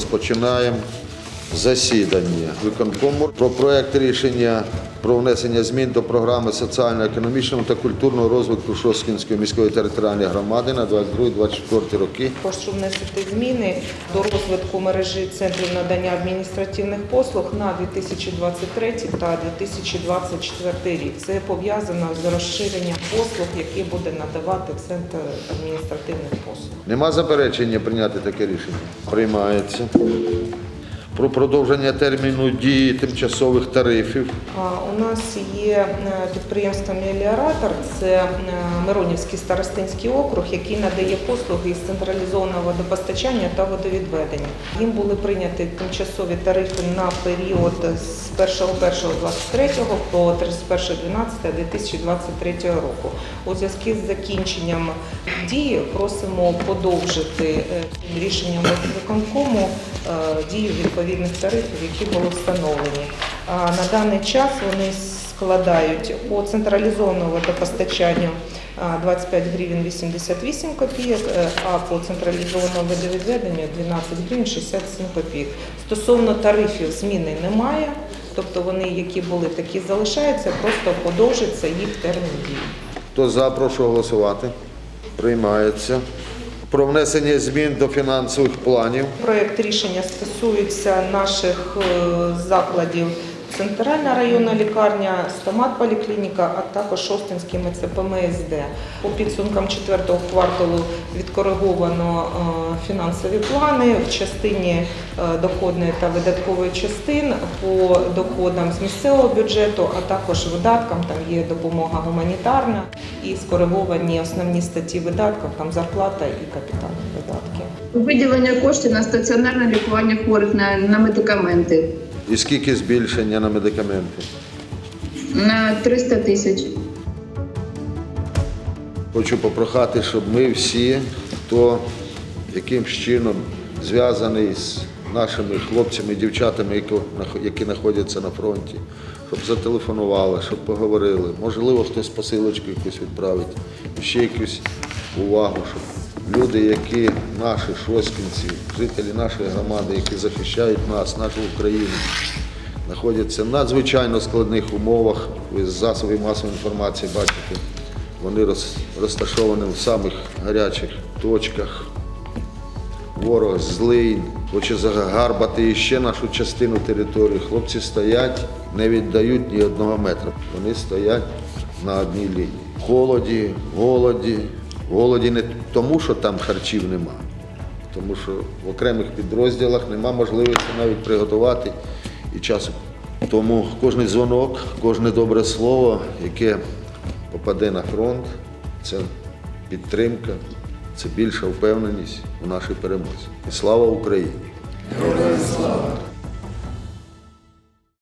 розпочинаємо засідання виконкому про проект рішення про внесення змін до програми соціально-економічного та культурного розвитку Шосткінської міської територіальної громади на 22-24 роки. Прошу внести зміни до розвитку мережі центрів надання адміністративних послуг на 2023 та 2024 рік. Це пов'язано з розширенням послуг, які буде надавати центр адміністративних послуг. Нема заперечення прийняти таке рішення? Приймається. Про продовження терміну дії тимчасових тарифів. У нас є е, підприємство Меліоратор, це е, Миронівський старостинський округ, який надає послуги із централізованого водопостачання та водовідведення. Їм були прийняті тимчасові тарифи на період з 1.1.23 по 31.12.2023 року. У зв'язку з закінченням дії просимо подовжити е, рішенням виконкому дію відповідних тарифів, які були встановлені. На даний час вони складають по централізованому водопостачанню 25 гривень 88 копійок, е, а по централізованому водовідведенню 12 гривень 67 копійок. Стосовно тарифів зміни немає, тобто вони, які були, такі залишаються, просто подовжиться їх термін дії. Хто за, прошу голосувати. Приймається. Про внесення змін до фінансових планів. Проєкт рішення стосується наших е, закладів. Центральна районна лікарня, стомат поліклініка, а також Шостинський МЦПМСД. По підсумкам четвертого кварталу відкориговано е, фінансові плани в частині е, доходної та видаткової частин по доходам з місцевого бюджету, а також видаткам. Там є допомога гуманітарна і скориговані основні статті видатків, там зарплата і капітальні видатки. Виділення коштів на стаціонарне лікування хворих на, на медикаменти І скільки збільшення на медикаменти? на 300 тисяч. Хочу попрохати, щоб ми всі, хто якимсь чином зв'язаний з нашими хлопцями і дівчатами, які знаходяться на фронті, щоб зателефонували, щоб поговорили. Можливо, хтось посилочку якусь відправить, ще якусь увагу, щоб люди, які наші шоскінці, жителі нашої громади, які захищають нас, нашу Україну, знаходяться в надзвичайно складних умовах. Ви з засобів масової інформації бачите. Вони роз- розташовані в самих гарячих точках. Ворог злий, хоче загарбати ще нашу частину території. Хлопці стоять, не віддають ні одного метра. Вони стоять на одній лінії. Холоді, голоді. Голоді не тому, що там харчів нема, тому що в окремих підрозділах нема можливості навіть приготувати і часу. Тому кожен дзвонок, кожне добре слово, яке попаде на фронт, це підтримка, це більша впевненість у нашій перемозі. І слава Україні! Героям слава!